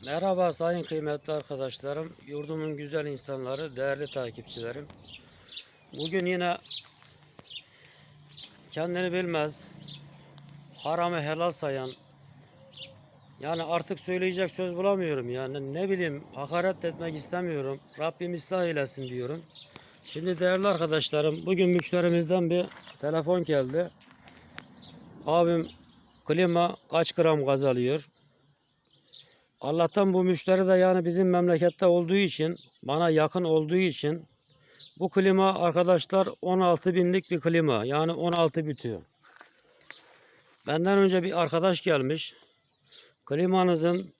Merhaba sayın kıymetli arkadaşlarım, yurdumun güzel insanları, değerli takipçilerim. Bugün yine kendini bilmez, haramı helal sayan, yani artık söyleyecek söz bulamıyorum yani ne bileyim hakaret etmek istemiyorum. Rabbim ıslah eylesin diyorum. Şimdi değerli arkadaşlarım, bugün müşterimizden bir telefon geldi. Abim klima kaç gram gaz alıyor? Allah'tan bu müşteri de yani bizim memlekette olduğu için, bana yakın olduğu için bu klima arkadaşlar 16 binlik bir klima. Yani 16 bitiyor. Benden önce bir arkadaş gelmiş. Klimanızın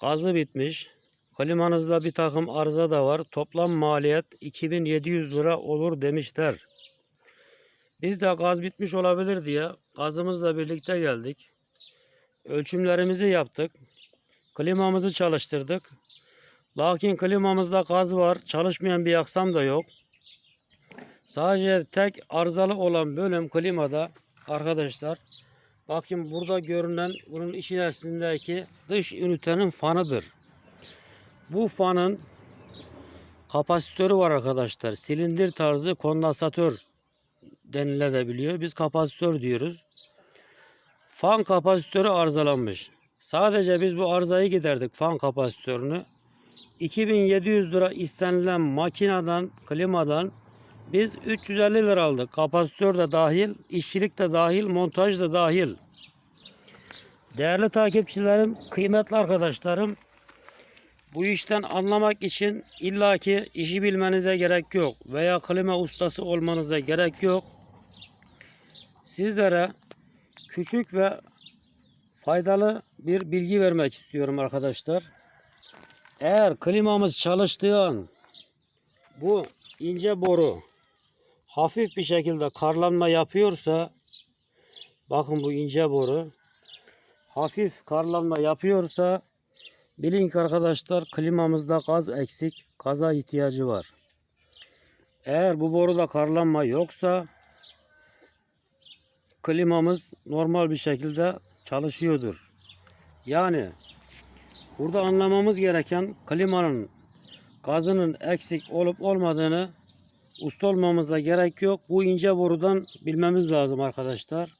gazı bitmiş. Klimanızda bir takım arıza da var. Toplam maliyet 2700 lira olur demişler. Biz de gaz bitmiş olabilir diye gazımızla birlikte geldik. Ölçümlerimizi yaptık. Klimamızı çalıştırdık. Lakin klimamızda gaz var. Çalışmayan bir aksam da yok. Sadece tek arızalı olan bölüm klimada arkadaşlar. Bakın burada görünen bunun içerisindeki dış ünitenin fanıdır. Bu fanın kapasitörü var arkadaşlar. Silindir tarzı kondansatör denilebiliyor. Biz kapasitör diyoruz. Fan kapasitörü arızalanmış. Sadece biz bu arızayı giderdik fan kapasitörünü. 2700 lira istenilen makineden, klimadan biz 350 lira aldık. Kapasitör de dahil, işçilik de dahil, montaj da dahil. Değerli takipçilerim, kıymetli arkadaşlarım, bu işten anlamak için illaki işi bilmenize gerek yok veya klima ustası olmanıza gerek yok. Sizlere küçük ve faydalı bir bilgi vermek istiyorum arkadaşlar. Eğer klimamız çalıştığı an bu ince boru hafif bir şekilde karlanma yapıyorsa bakın bu ince boru hafif karlanma yapıyorsa bilin ki arkadaşlar klimamızda gaz eksik gaza ihtiyacı var. Eğer bu boruda karlanma yoksa klimamız normal bir şekilde çalışıyordur. Yani burada anlamamız gereken klimanın gazının eksik olup olmadığını usta olmamıza gerek yok. Bu ince borudan bilmemiz lazım arkadaşlar.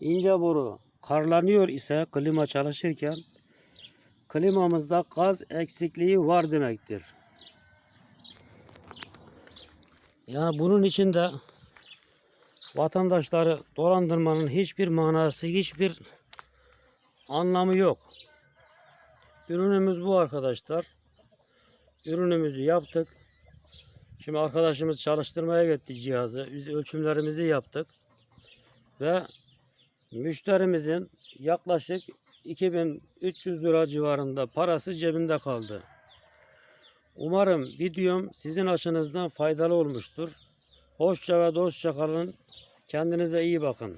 İnce boru karlanıyor ise klima çalışırken klimamızda gaz eksikliği var demektir. Yani bunun için de vatandaşları dolandırmanın hiçbir manası, hiçbir anlamı yok. Ürünümüz bu arkadaşlar. Ürünümüzü yaptık. Şimdi arkadaşımız çalıştırmaya gitti cihazı. Biz ölçümlerimizi yaptık. Ve müşterimizin yaklaşık 2300 lira civarında parası cebinde kaldı. Umarım videom sizin açınızdan faydalı olmuştur. Hoşça ve dostça kalın. Kendinize iyi bakın.